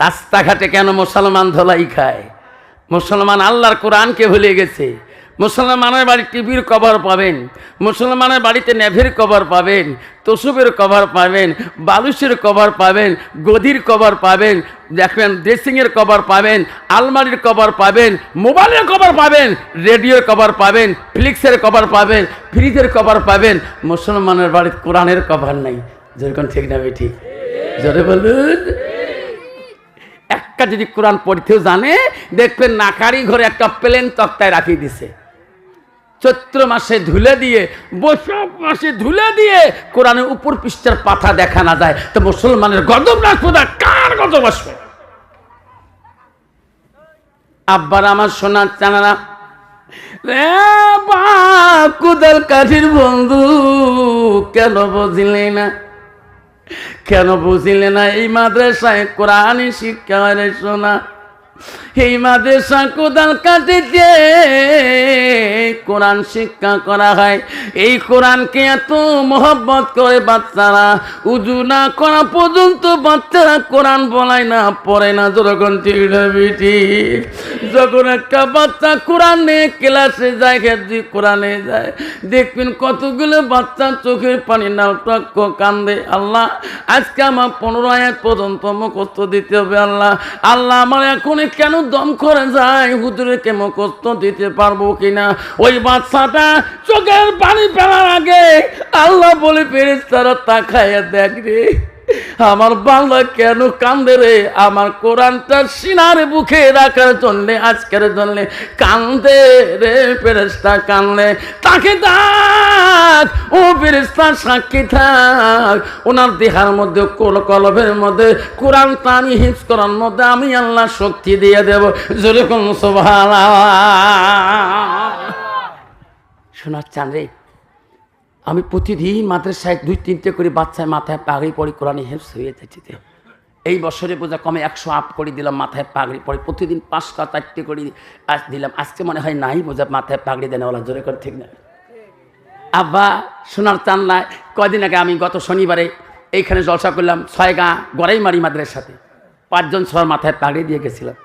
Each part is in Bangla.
রাস্তাঘাটে কেন মুসলমান ধোলাই খায় মুসলমান আল্লাহর কোরআনকে ভুলে গেছে মুসলমানের বাড়ি টিভির কভার পাবেন মুসলমানের বাড়িতে নেভের কভার পাবেন তসুবের কভার পাবেন বালুসের কভার পাবেন গদির কভার পাবেন দেখবেন ড্রেসিংয়ের কভার পাবেন আলমারির কভার পাবেন মোবাইলের কভার পাবেন রেডিওর কভার পাবেন ফ্লিক্সের কভার পাবেন ফ্রিজের কভার পাবেন মুসলমানের বাড়িতে কোরআনের কভার নাই যেরকম ঠিক না ঠিক জোরে বলুন একটা যদি কোরআন পড়তেও জানে, দেখবেন নাকারি ঘরে একটা প্লেন তক্তায় রাখিয়ে দিছে। চৈত্র মাসে ধুলে দিয়ে, বৈশাখ মাসে ধুলে দিয়ে কোরআনের উপর পৃষ্ঠার পাতা দেখা না যায়। তো মুসলমানের গজব রাখব না কার গজব আসবে? আব্বার আমার সোনার চানারা কুদাল কাঠির বন্ধু, কেন বুঝলে না? কেন বুঝিলে না এই মাদ্রাসায় কোরআনই শিক্ষা রে সোনা এই মাদ্রাসা কোদাল কাটিতে কোরআন শিক্ষা করা হয়। এই কোরআনকে এত মোহব্বত করে বাচ্চারা, উজু না করা পর্যন্ত বাচ্চারা কোরআন বলায় না, পড়ে না যখন ঠিক না বিটি যখন একটা বাচ্চা কোরআন নিয়ে ক্লাসে যায় খেতে কোরআনে যায়। দেখবেন কতগুলো বাচ্চা চোখের পানি নাও টক্ক কান্দে। আল্লাহ, আজকে আমার পনেরো আয়াত পর্যন্ত মুখস্থ দিতে হবে, আল্লাহ। আল্লাহ আমার এখন কেন দম করে যায়? হুজুরকে মুখস্থ দিতে পারব কিনা? ওই বাচ্চাটা চোখের পানি ফেলার আগে আল্লাহ বলে পেরেছ তারা তাকায় দেখ রে। আমার বাংলা কেন কান্দে রে? আমার কোরআনটা সিনার বুকে রাখার জন্যে, আজকের জন্যে কান্দে রে ফেরেস্তা কান্দে। তাকে ডাক, ও ফেরেস্তা সাক্ষী থাক। ওনার দেহার মধ্যে, কোল কলবের মধ্যে কোরআনটা আমি হিফ করার মধ্যে আমি আল্লাহ শক্তি দিয়ে দেব। যেরকম সোভাল চান রে? আমি প্রতিদিন মাদ্রাসায় দুই, তিনটে করে বাচ্চায় মাথায় পাগড়ি পরি কোরআনে হেফস হয়ে যাচ্ছে এই বছরে বোঝা কমে একশো আপ করে দিলাম মাথায় পাগড়ি পরে। প্রতিদিন পাঁচটা চারটে করে আজ দিলাম। আজকে মনে হয় নাই বোঝা মাথায় পাগড়ি দেন ওলা, জোরে করে ঠিক না। আব্বা, সোনার চান্নায় কয়দিন আগে আমি গত শনিবারে এইখানে জলসা করলাম, ছয় গা গড়াই মারি মাদ্রের সাথে পাঁচজন সবার মাথায় পাগড়ি দিয়ে গেছিলাম।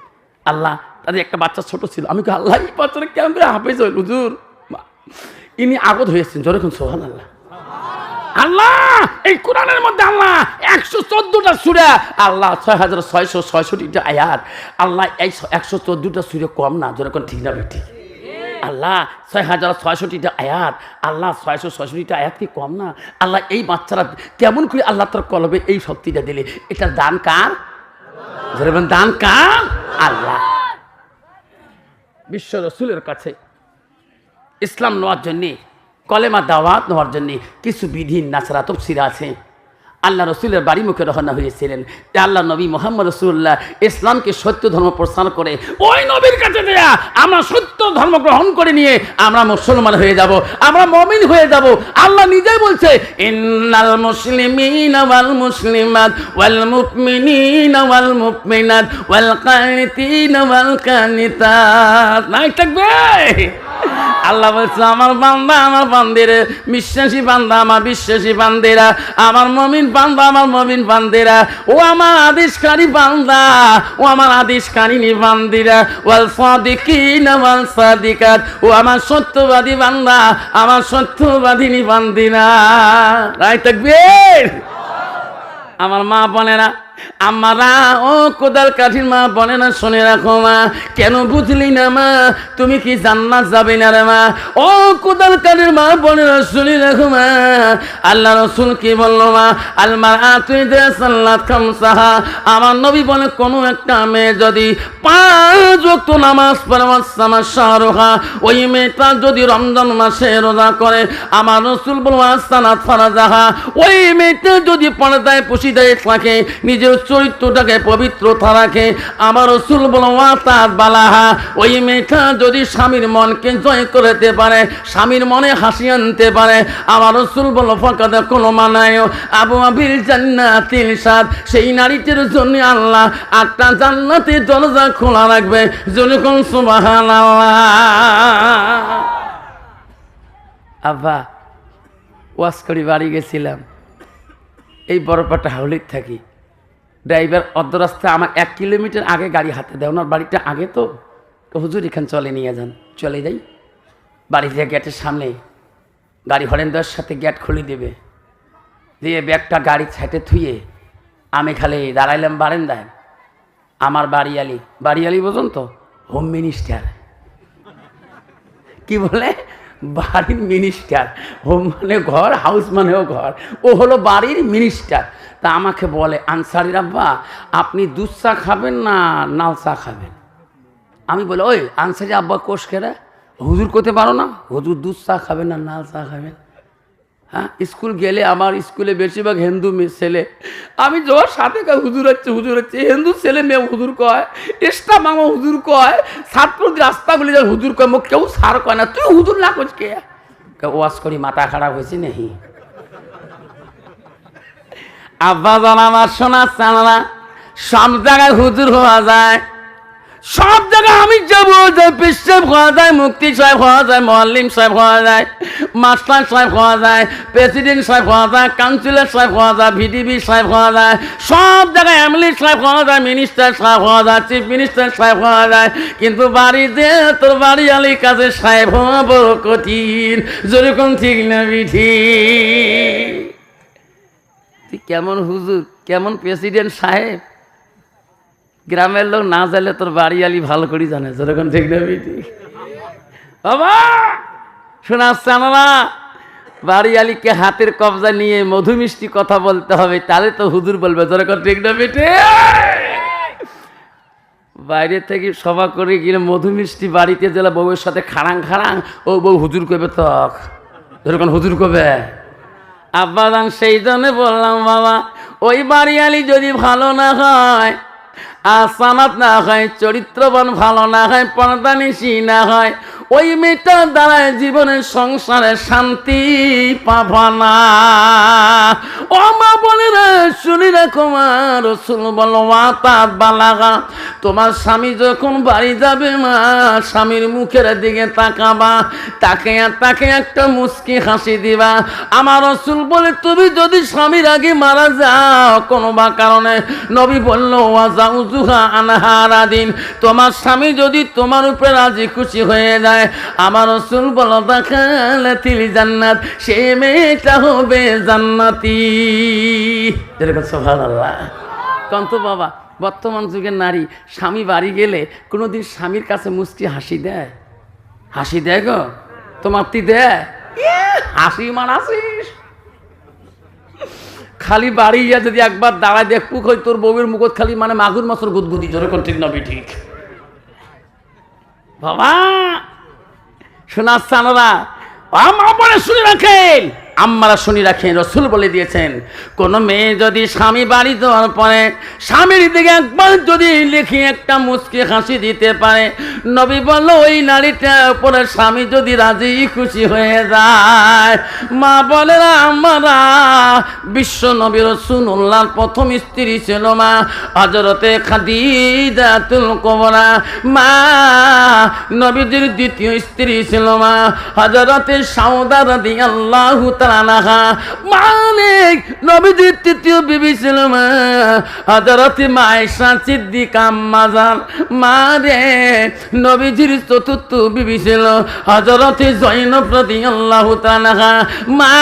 আল্লাহ, তাদের একটা বাচ্চা ছোট ছিল। আমি আল্লাহ, এই বাচ্চারা কেমন করে হাফেজ হুজুর? ইনি আগত হয়েছেন যেরকম সোহান আল্লাহ আল্লাহ! এই কোরআনের মধ্যে আল্লাহ একশো চোদ্দটা সুরে, আল্লাহ ছয় হাজার ছয়শো ছয়ষট্টিটা আয়াত, আল্লাহ এই একশো চোদ্দটা সুরে কম না যেরকম ঠিক না বেটি আল্লাহ ছয় হাজার ছয়ষট্টিটা আয়াত, আল্লাহ ছয়শো ছয়ষট্টিটা আয়াত কি কম না? আল্লাহ এই বাচ্চারা কেমন করে আল্লাহ তার কলবে এই শক্তিটা দিলে? এটা দান কার? যেরকম দান কার? আল্লাহ। বিশ্ব রসুলের কাছে ইসলাম নেওয়ার জন্যে, কলেমা দাওয়াত নেওয়ার জন্যে কিছু বিধি নাছারা তফসিরা আছে। আল্লাহ রসুলের বাড়ি মুখে রহনা হয়েছিলেন। আল্লাহ নবী মোহাম্মদ রসুল্লাহ ইসলামকে সত্য ধর্ম প্রস্থান করে, ওই নবীর কাছে দেয়া আমরা সত্য ধর্ম গ্রহণ করে নিয়ে আমরা মুসলমান হয়ে যাব, আমরা মমিন হয়ে যাব। আল্লাহ নিজেই বলছে, ইন্নাল মুসলিমিন ওয়াল মুসলিমাত ওয়াল মুমিনিন ওয়াল মুমিনাত ওয়াল কানিতিন ওয়াল কানিতাত। নাই থাকবে। আল্লাহ বলছে, আমার বান্দা, আমার বান্দিরে, বিশ্বাসী বান্দা, আমার বিশ্বাসী বান্দিরা, আমার মমিন বান্দা, আমার মমিন বান্দিরা, ও আমার আদেশকারী বান্দা, ও আমার আদেশকারিনী বান্দিরা, ওয়াল সাদিকিন, ওয়াল সাদিকাত, ও আমার সত্যবাদী বান্দা, আমার সত্যবাদিনী বান্দিরা। রায় তাকবীর। আমার মা বোনেরা আমারা ও কোদাল কাঠির মা বনে না, শুনে রাখো মা, কেন বুঝলি না মা, তুমি কি জান্নাত যাবে না রে মা? ও কোদাল কাঠির মা বনে না, শুনে রাখো মা, আল্লাহ রসুল কি বলল মা আলমার আতুই দে সাল্লাত খামসাহা, আমার নবী বলে, কোনো একটা মেয়ে যদি পাঁচ ওয়াক্ত নামাজ আমার শাহরুখা ওই মেয়েটা যদি রমজান মাসে রোজা করে, আমার রসুল বলব আস্তানাত ফারাজাহা, ওই মেয়েটা যদি পর্দায় পুষি দেয় থাকে, নিজের চরিত্রটাকে পবিত্রতা রাখে আমার রসুল বলো তার বালাহা। ওই মেয়েটা যদি স্বামীর মনকে জয় করতে পারে, স্বামীর মনে হাসি আনতে পারে, আমার রসুল বলো ফকাতে কোনো মানায় আবু আবির জান্নাতিল সাদ। সেই নারীটির জন্য আল্লাহ আটটা জান্নাতের দরজা খোলা রাখবে। যেরকম সুবাহান আব্বা ওয়াশ করি বাড়ি গেছিলাম। এই বড়পাটা হাউলির থাকি। ড্রাইভার অর্ধ রাস্তায় আমার এক কিলোমিটার আগে গাড়ি হাতে দেয়। ওনার বাড়িটা আগে তো। হুজুর, এখানে চলে নিয়ে যান। চলে যাই। বাড়ি থেকে গেটের সামনে গাড়ি হরেন দেওয়ার সাথে গেট খুলে দেবে। দিয়ে ব্যাগটা গাড়ি ছাইটে থুয়ে আমি খালি দাঁড়াইলাম বারেন্দায়। আমার বাড়িয়ালি বাড়িয়ালি বোঝুন তো হোম মিনিস্টার কি বলে? বাড়ির মিনিস্টার হোম মানে ঘর হাউস মানেও ঘর। ও হলো বাড়ির মিনিস্টার তা আমাকে বলে, আনসারির আব্বা, আপনি দুধ চা খাবেন না নাল চা খাবেন? আমি বলে, ওই আনসারি আব্বা কোষ খেরা হুজুর করতে পারো না? হুজুর দুধ চা খাবেন না নাল চা খাবেন? হ্যাঁ স্কুল গেলে আমার স্কুলে বেশিরভাগ হিন্দু ছেলে। আমি জোর সাথে হুজুর হচ্ছে হুজুর হচ্ছে। হিন্দু ছেলে মেয়ে হুজুর কয় এক্সট্রা মামা হুজুর কয় ছাত্রদের রাস্তাগুলি যা হুজুর কয় মোক কেউ সার কয় না। তুই হুজুর না করছ কে? ওয়াজ করি, মাথা খারাপ হয়েছে নাহি আব্বা জানা আমার সোনা চালা সব জায়গায় হুজুর হওয়া যায় সব জায়গায় আমি যাব যে পেশাব হওয়া যায় মুক্তি সাহেব হওয়া যায় মল্লিম সাহেব হওয়া যায় মাস্টার সাহেব হওয়া যায় প্রেসিডেন্ট সাহেব হওয়া যায় কাউন্সিলর সাহেব হওয়া যায় ভিডিবি সাহেব হওয়া যায় সব জায়গায় এমএলএ সাহেব হওয়া যায় মিনিস্টার সাহেব হওয়া যায় চিফ মিনিস্টার সাহেব হওয়া যায় কিন্তু বাড়িতে তোর বাড়ি আলির কাছে সাহেব বড় কঠিন যেরকম ঠিক না তুই কেমন হুজুর, কেমন প্রেসিডেন্ট সাহেব? গ্রামের লোক না জানলে তোর বাড়ি আলি ভালো করে জানে, যেরকম ঠিক না বিটি বাবা শোনাচ্ছে না বাড়ি আলীকে হাতের কবজা নিয়ে মধু মিষ্টি কথা বলতে হবে, তাহলে তো হুজুর বলবে, যেরকম ঠিক। বাইরে থেকে সভা করে গেলে মধু মিষ্টি বাড়িতে গেলে বউয়ের সাথে খাড়াং খাড়াং, ও বউ হুজুর কবে তক যেরকম হুজুর কবে আব্বাদান সেই জন্য বললাম, বাবা, ওই বাড়িয়ালি যদি ভালো না হয়, আর সানাত না হয়, চরিত্রবান ভালো না হয় পর্দানিসি না হয় ওই মেয়েটার দ্বারায় জীবনের সংসারে শান্তি পাব না। ও মা বলে রে, শুনি রেখো মা রসুল বলো বালাগা, তোমার স্বামী যখন বাড়ি যাবে মা, স্বামীর মুখের দিকে তাকাবা, তাকে তাকে একটা মুস্কি হাসি দিবা। আমার রসুল বলে, তুমি যদি স্বামীর আগে মারা যাও কোনো বা কারণে, নবী বলল ওয়াজাউ জুহা আনহারা দিন তোমার স্বামী যদি তোমার উপরে রাজি খুশি হয়ে যায় আমার রসুল বলো, দেখালে তিলি জান্নাত, সে মেয়েটা হবে জান্নাতি। যেরকম সোহান আল্লাহ কন্ত বাবা, বর্তমান যুগের নারী, স্বামী বাড়ি গেলে কোনোদিন স্বামীর কাছে মুষ্টি হাসি দেয়? হাসি দেয় গো? তোমার তি দেয়? হাসি মারাসিস খালি বাড়ি গিয়া যদি একবার দাঁড়ায় দেখব কই তোর বউয়ের মুখত খালি মানে মাগুর মাছের গুদগুদি জোরে কোন ঠিক নবি ঠিক। বাবা! শোনার সানারা আমার শুনে রাখেন। আম্মারা শুনি রাখেন, রসুল বলে দিয়েছেন, কোনো মেয়ে যদি স্বামী বাড়ি যাওয়ার পরে স্বামীর দিকে একবার যদি লিখে একটা মুচকি হাসি দিতে পারে, নবী বলল, ওই নারীটা উপরে স্বামী যদি রাজি খুশি হয়ে যায়, মা বলে আমরা বিশ্ব নবীর রসুল্লাহর প্রথম স্ত্রী ছিল মা হজরতে খাদিজাতুল কোবরা। মা, নবীজির দ্বিতীয় স্ত্রী ছিল মা হজরতে সাউদা রাদিয়াল্লাহু তাআলা মালিক তৃতীয় বিবি ছিল মা রে, নবীজির চতুর্থ বিবি ছিল মা,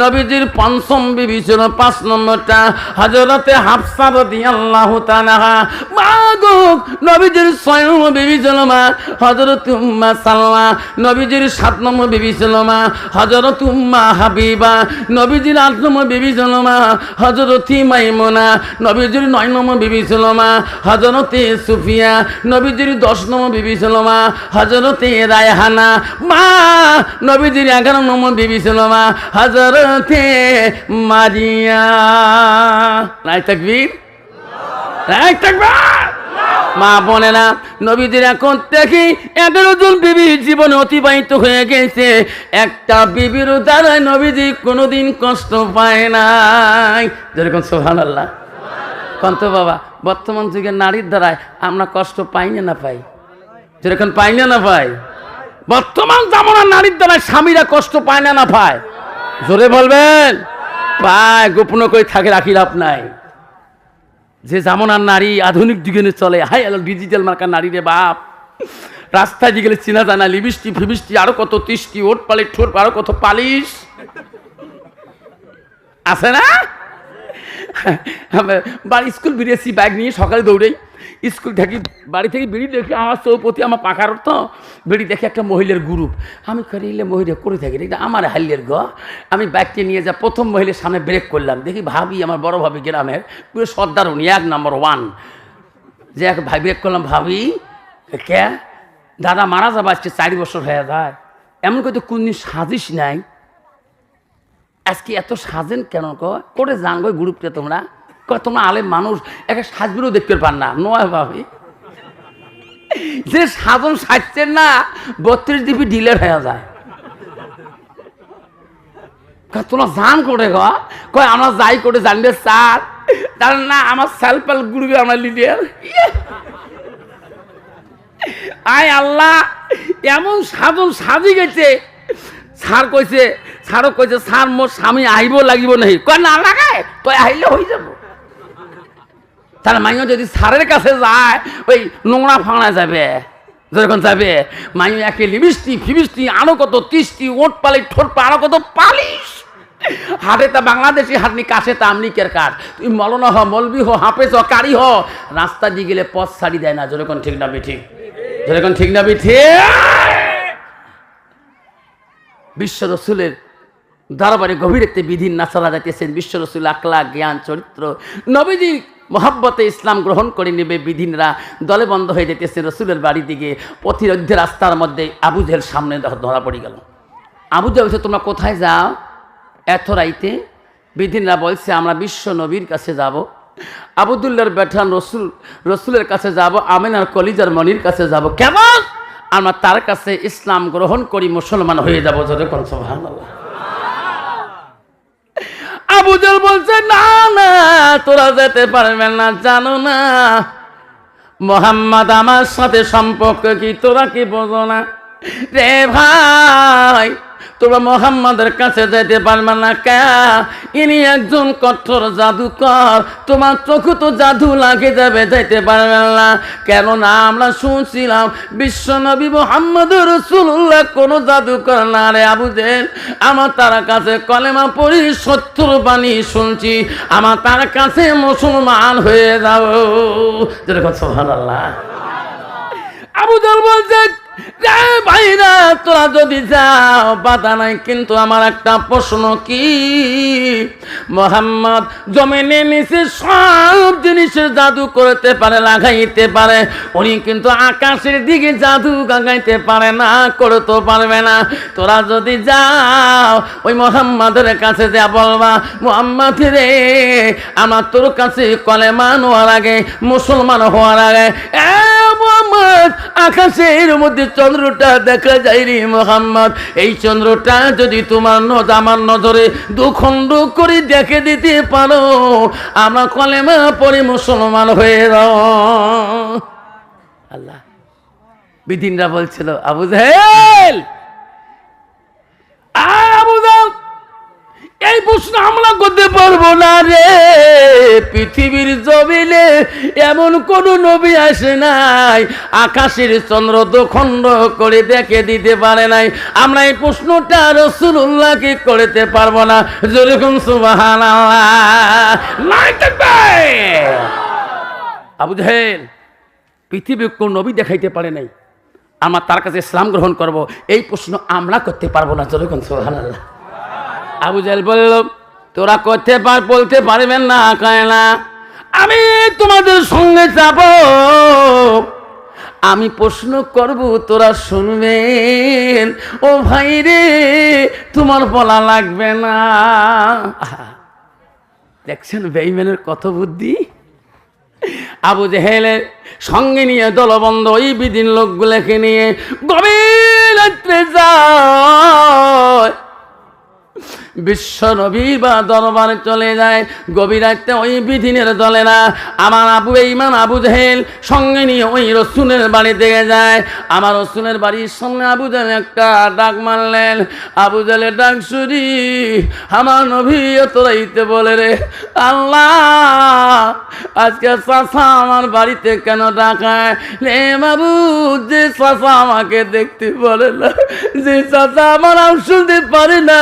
নবীজির পঞ্চম বিবি ছিল পাঁচ নম্বরটা হজরতে হাফসা রাদিয়াল্লাহু তাআলা। মা গো, নবীজির ছয় বিবি ছিল মা হজরত উম্মা নবীজির সাত নম্বর বিবি ছিল মা উম্মা হাবিবা। নবীজির আট নম্বর বিবি ছিল মা হজরত মাইমুনা, নবীজির নয় নম্বর বিবি ছিল মা হজরতে সুফিয়া, নবীজির দশ নম্বর বিবি ছিল মা হজরতে রায়হানা, মা, নবীজির এগারো নম্বর বিবি ছিল মা হজরতে মারিয়া। রায় তাকবীর? রায় তাকবীর! মা বোনেরা নবীদের এখন দেখি এগারো জন বিবি জীবনে অতিবাহিত হয়ে গেছে। একটা বিবির দ্বারাই নবীজি কোনোদিন কষ্ট পায় নাই। যেরকম সোহান আল্লাহ কন্ত বাবা, বর্তমান যুগের নারীর দ্বারাই আমরা কষ্ট পাই না পাই? যেরকম পাই না না পাই? বর্তমান জামানার নারীর দ্বারা স্বামীরা কষ্ট পায় না না পায়? জোরে বলবেন? পায়, গোপন করে থাকে রাখি লাভ নাই। যে জামনার নারী আধুনিক যুগে চলে হাই আলো ডিজিটাল মার্কার নারী রে বাপ। রাস্তায় দিয়ে গেলে চিনা জানা লিবিষ্টি ফিবিষ্টি আরও কত তিষ্টি, ওট পালি ঠোঁট আরও কত পালিশ। আছে না? বাড়ি স্কুল বেরিয়েছি ব্যাগ নিয়ে সকালে দৌড়েই। স্কুল থেকে বাড়ি থেকে বেরিয়ে দেখি আমার চৌপতি আমার পাখার তো বেরিয়ে দেখি একটা মহিলার গ্রুপ, আমি করে, এলে মহিলা করে থাকি, এটা আমার হাল্লের গ। আমি ব্যাগটি নিয়ে যা, প্রথম মহিলার সামনে ব্রেক করলাম। দেখি ভাবি, আমার বড় ভাবি গ্রামের, পুরো সর্দার উনি, এক নম্বর ওয়ান যে এক ভাই ব্রেক করলাম, ভাবি, কে? দাদা মারা যাবে আজকে চারি বছর হয়ে যায়। এমন করে তো কোনদিন সাজিস নাই। আজকে এত সাজেন কেন করে যান গো গ্রুপটা তোমরা। তোমরা আলে মানুষ একটা সাজবিরও দেখতে পার না। নয় ভাবি। যে সাজন সাজছেন না, বত্রিশ ডিপি ডিলের হয়ে যায়। তোমরা জান করে গ? কয়, আমরা যাই করে জানবে, স্যার। তার না, আমার সেলফ হেল্প গ্রুপে আমরা লিডার। আয় আল্লাহ, এমন সাধন সাজি গেছে। স্যার কইছে, স্যারও কইছে, স্যার, মোর স্বামী আহিব, লাগিব নাহি। কয়, না লাগায় তই আহিলে হয়ে যাব। তার মাইও যদি সারের কাছে যায়, ওই নোংরা ফাঁড়া যাবে। যখন যাবে মাইও একে লিবিষ্টি ফিবিষ্টি আরও কত তিষ্টি, ওট পালি ঠোঁট আরও কত পালিশ। হাটে তা বাংলাদেশি হাটনি কাছে তা আমলিকের কাঠ। তুই মলনা হ, মলবি হ, হাফেজ হ, কারি হ। রাস্তা দিয়ে গেলে পথ ছাড়ি দেয় না, যেরকম ঠিক না বেঠি যেরকম ঠিক না বেঠি বিশ্ব রসুলের দরবারে গভীর বিধি নাচারা যাইতেছেন। বিশ্ব রসুল আকলা জ্ঞান, চরিত্র। নবীজি মহাব্বতে ইসলাম গ্রহণ করে নেবে বিধিনরা, দলে বন্ধ হয়ে যেতেছে রসুলের বাড়ি দিকে। প্রতিরোধে রাস্তার মধ্যে আবু জেহেল সামনে ধরা পড়ে গেল। আবু জেহেল বলছে, তোমরা কোথায় যাও? এত রাইতে? বিধিনরা বলছে, আমরা বিশ্ব নবীর কাছে যাব। আবুদুল্লার বেঠান রসুল, রসুলের কাছে যাব আমেনার কলিজার মনির কাছে যাব। কেমন? আমরা তার কাছে ইসলাম গ্রহণ করি, মুসলমান হয়ে যাব। যতক্ষণ সোহান আবুজল বলছে, না না, তোরা যেতে পারবে না, জানো না। মোহাম্মদ, আমার সাথে সম্পর্ক কি? তোরা কি বোঝো না? রে ভাই তোমরা মোহাম্মদের কাছে যেতে পারবে না কে? ইনি একজন কঠোর জাদুকর। তোমার চোখে তো জাদু লাগে যাবে, যাইতে পারবেন না। কেননা আমরা শুনছিলাম বিশ্বনবী মোহাম্মদ রসুল্লাহ কোনো জাদুকর না রে আবু জেল আমার তার কাছে কলেমা পড়ি সত্তর বাণী শুনছি। আমার তার কাছে মুসলমান হয়ে যাও যেরকম সোহান আল্লাহ আবু জল বলছে "রে ভাইরা, তোরা যদি আকাশের দিকে জাদু পারে না করতে পারবে না। তোরা যদি যাও, ওই মোহাম্মদের কাছে যা বলবা, মোহাম্মদ রে, আমার তোর কাছে কলেমান হওয়ার আগে, মুসলমান হওয়ার আগে মোহাম্মদ, আকাশের মধ্যে চন্দ্রটা দেখা যায় রে মোহাম্মদ। এই চন্দ্রটা যদি তোমার নজ, আমার নজরে দুখণ্ড করে দেখে দিতে পারো, আমরা কলেমা পরে মুসলমান হয়ে যাও। আল্লাহ বিদিনরা বলছিল, আবু জাহেল জাহেল এই প্রশ্ন আমরা করতে পারব না রে। পৃথিবীর জমিনে এমন কোন নবী আসে নাই। আকাশের চন্দ্র দখণ্ড করে দেখে দিতে পারে নাই। আমরা এই প্রশ্নটা রসুল্লাহকে করতে পারব না। যেরকম সুবাহান আবু পৃথিবীর কোন নবী দেখাইতে পারে নাই। আমরা তার কাছে ইসলাম গ্রহণ করব। এই প্রশ্ন আমরা করতে পারব না। যেরকম সুবাহান আল্লাহ আবু জাহেল বলল, তোরা করতে পার, বলতে পারবেন না কয় না আমি তোমাদের সঙ্গে যাব। আমি প্রশ্ন করব, তোরা শুনবেন? ও ভাই রে, তোমার বলা লাগবে না। দেখছেন বেইমেনের কত বুদ্ধি? আবু জেহেলের সঙ্গে নিয়ে দলবন্ধ ওই বিদিন লোকগুলোকে নিয়ে গভীর যায় বিশ্ব নবী বা দরবারে চলে যায় গভীর ওই বিধিনের দলে না। আমার আবু ইমান আবু জাহেল সঙ্গে নিয়ে ওই রসুনের বাড়ি থেকে যায়। আমার রসুনের বাড়ির সামনে আবু জাহেল একটা ডাক মারলেন। আবু জাহেলের ডাক শুনি, আমার নবী তোরাইতে বলে রে, আল্লাহ, আজকে চাষা আমার বাড়িতে কেন ডাকায় রে বাবু, যে চাষা আমাকে দেখতে বলে না, যে চাষা আমার আম শুনতে পারে না,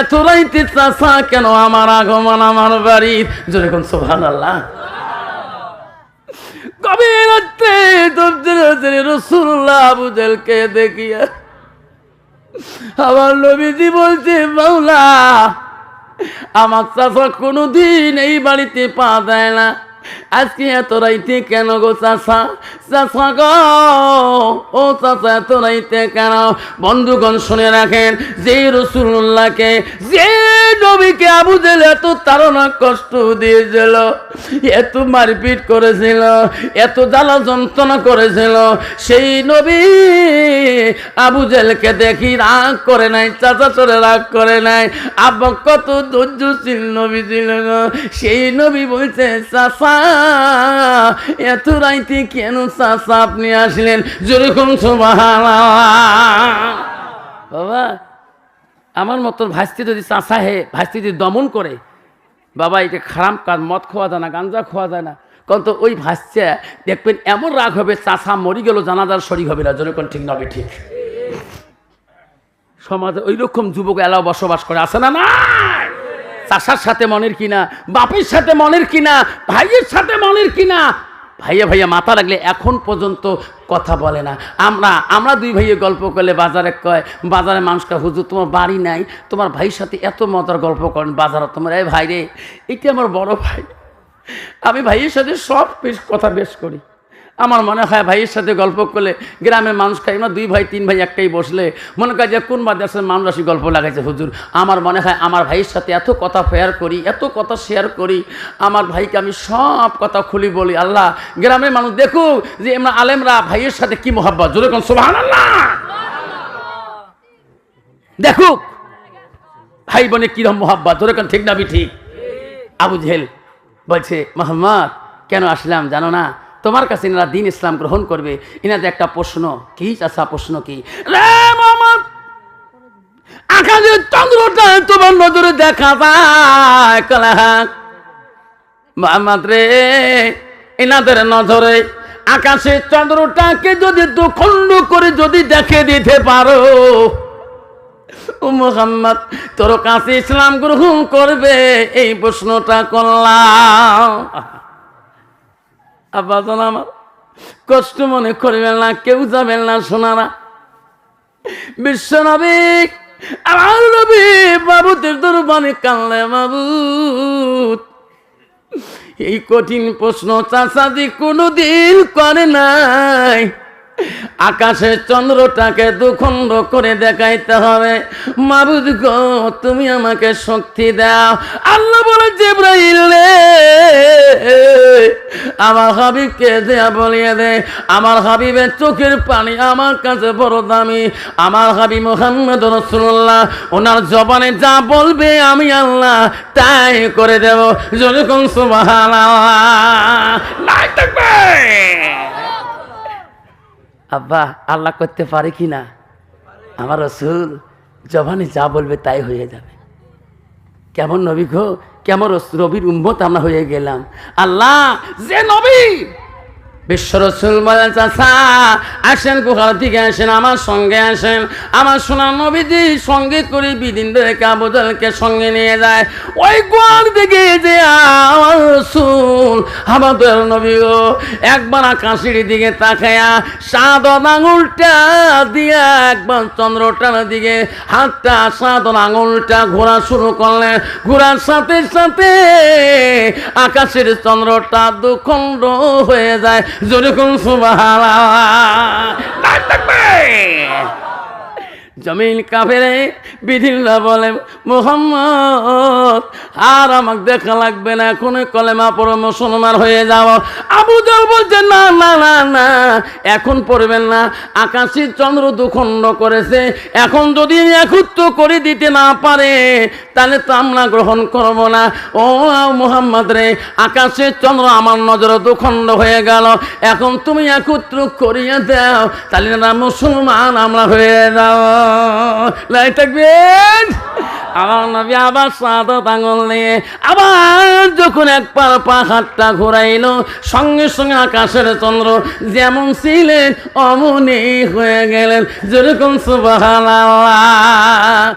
এত রাইতে চাষা কেন আমার আগমন আমার বাড়ির? যেরকম সোভান আল্লাহ কবে রাত্রে দপ্তরে রসুল্লাহ আবু দেখিয়া আমার নবীজি বলছে বাউলা আমার চাষা কোনোদিন এই বাড়িতে পা দেয় না। আজকে এত রাইতে কেন গো চাষা চাষা গো, ও চাষা এত রাইতে কেন? বন্ধুগণ শুনে রাখেন, যে রসুল্লাহকে যে নবীকে আবু জেল এত তারা কষ্ট দিয়েছিল, এত মারপিট করেছিল, এত জ্বালা যন্ত্রণা করেছিল, সেই নবী আবু জেলকে দেখি রাগ করে নাই, চাচা চরে রাগ করে নাই। আব্বা কত ধৈর্যশীল নবী ছিল। সেই নবী বলছে, চাচা এত রাইতে কেন চাচা আপনি আসলেন? যেরকম বাবা, আমার মতন ভাস্তি যদি চাষা হে ভাস্তি যদি দমন করে, বাবা এটা খারাপ কাজ, মদ খাওয়া যায় না, গাঞ্জা খাওয়া যায় না কারণ তো ওই ভাসছে দেখবেন এমন রাগ হবে চাষা মরি গেল, জানাজার শরীর হবে না যেরকম ঠিক নবে ঠিক সমাজে ওই রকম যুবক এলাও বসবাস করে আসে না না চাষার সাথে মনের কিনা, বাপের সাথে মনের কিনা, ভাইয়ের সাথে মনের কিনা। ভাইয়া ভাইয়া, মাথা লাগলে এখন পর্যন্ত কথা বলে না। আমরা আমরা দুই ভাইয়ে গল্প করলে বাজারে কয়, বাজারে মানুষকে হুজুর, তোমার বাড়ি নাই, তোমার ভাইয়ের সাথে এত মজার গল্প করেন বাজারে তোমার। এই ভাই রে এটি আমার বড় ভাই। আমি ভাইয়ের সাথে সব কথা বেশ করি। আমার মনে হয় ভাইয়ের সাথে গল্প করলে গ্রামের মানুষ খাই না দুই ভাই, তিন ভাই একটাই বসলে মনে হয় যে কোন দেশের মানুষ আসি গল্প লাগাইছে, হুজুর। আমার মনে হয় আমার ভাইয়ের সাথে এত কথা ফেয়ার করি, এত কথা শেয়ার করি, আমার ভাইকে আমি সব কথা খুলি বলি, আল্লাহ, গ্রামের মানুষ দেখুক যে আমরা আলেমরা ভাইয়ের সাথে কি মোহাব্বত। জোরে কোন সোহান দেখুক, ভাই বোনে কিরম মোহাব্বত? জোরে কোন ঠিক না ঠিক আবু জেহেল বলছে, মোহাম্মদ, কেন আসলাম? জানো না তোমার কাছে এনারা দিন ইসলাম গ্রহণ করবে। এনাদের একটা প্রশ্ন কি চাষা প্রশ্ন কি? আকাশের চন্দ্রটা তোমার নজরে দেখা কলাহাক রে এনাদের নজরে আকাশের চন্দ্রটাকে যদি দুখণ্ড করে যদি দেখে দিতে পারো মোহাম্মদ, তোর কাছে ইসলাম গ্রহণ করবে, এই প্রশ্নটা করলাম। আব্বাজন আমার, কষ্ট মনে করবেন না, কেউ যাবেন না শোনারা বিশ্ব নবী, আমার নবী বাবুদের দরবারে কানলে বাবু এই কঠিন প্রশ্ন চাচাদি কোনোদিন করে নাই। আকাশের চন্দ্রটাকে দুখণ্ড করে দেখাইতে হবে। মাবুদ গো, তুমি আমাকে শক্তি দাও। আল্লাহ বলে, জিব্রাইল আমার হাবিবকে দেয়া বলিয়ে দে। আমার হাবিবের চোখের পানি আমার কাছে বড় দামি। আমার হাবিব মোহাম্মদ রসুল্লাহ ওনার জবানে যা বলবে আমি আল্লাহ তাই করে দেব। যেরকম সুবাহ থাকবে। আব্বা, আল্লাহ করতে পারে কি না? আমার রসুল জবানে যা বলবে তাই হয়ে যাবে। কেমন নবী গো? কেমন রবির উম্মত আমরা হয়ে গেলাম। আল্লাহ, যে নবী বিশ্ব রসুল বলেন, চাচা, আসেন গুহার দিকে আসেন, আমার সঙ্গে আসেন। আমার সোনার নবীজি সঙ্গে করে বিদিন রেখে আবুদলকে সঙ্গে নিয়ে যায়। ওই গুহার দিকে যে আমার রসুল আমাদের নবীও একবার আকাশের দিকে তাকায়া সাদ আঙুলটা দিয়া একবার চন্দ্রটার দিকে হাতটা সাদ আঙুলটা ঘোরা শুরু করলেন। ঘোরার সাথে সাথে আকাশের চন্দ্রটা দুখণ্ড হয়ে যায়। যেরকম সুবাহ জমিন কাফেরে বিধিরা বলে, মোহাম্মদ, আর আমাকে দেখা লাগবে না। এখন কলেমা পড়ে, মুসলমান হয়ে যাও। আবু জল বলছে, না না না না, এখন পড়বেন না। আকাশী চন্দ্র দুখণ্ড করেছে। এখন যদি একত্র করে দিতে না পারে, তাহলে তো আমরা গ্রহণ করব না। ও মোহাম্মদ রে আকাশের চন্দ্র আমার নজরে দুখণ্ড হয়ে গেল। এখন তুমি একত্র করিয়ে দাও, তাহলে না মুসলমান আমরা হয়ে যাও লাই থাকবেন। আমার নবী আবার সাদত আঙুল নিয়ে আবার যখন একবার পা হাতটা ঘুরাইল, সঙ্গে সঙ্গে আকাশের চন্দ্র যেমন ছিলেন, অমনি হয়ে গেলেন। যেরকম সুবাহ